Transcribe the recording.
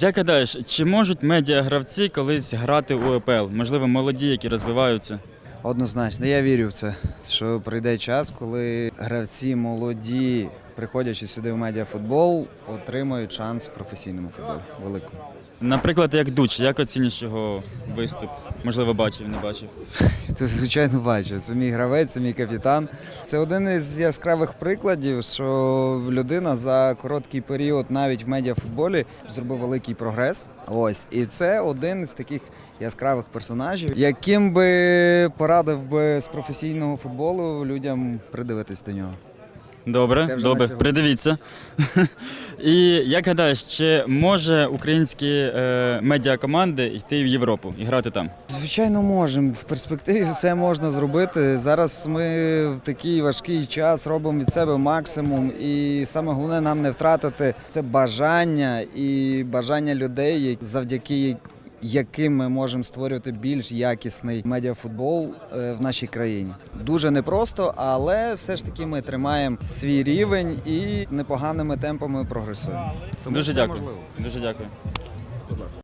Як гадаєш, чи можуть медіагравці колись грати у ЕПЛ? Можливо, молоді, які розвиваються? Однозначно, я вірю в це, що прийде час, коли гравці молоді, приходячи сюди в медіафутбол, отримають шанс в професійному футболі. Великому. Наприклад, як Дуч, як оцінюєш його виступ? Можливо, бачив, не бачив. Це звичайно бачу. Це мій гравець, це мій капітан. Це один із яскравих прикладів, що людина за короткий період, навіть в медіафутболі, зробив великий прогрес. Ось, і це один із таких яскравих персонажів, яким би порадив би з професійного футболу людям придивитись до нього. Добре, добре, придивіться. І як гадаєш, чи може українські е, медіакоманди йти в Європу і грати там? Звичайно, можемо. В перспективі все можна зробити. Зараз ми в такий важкий час робимо від себе максимум, і саме головне нам не втратити це бажання і бажання людей, завдяки яким ми можемо створювати більш якісний медіафутбол е, в нашій країні. Дуже непросто, але все ж таки ми тримаємо свій рівень і непоганими темпами прогресуємо. Тому Дуже дякую. можливо. Дуже дякую. Будь ласка.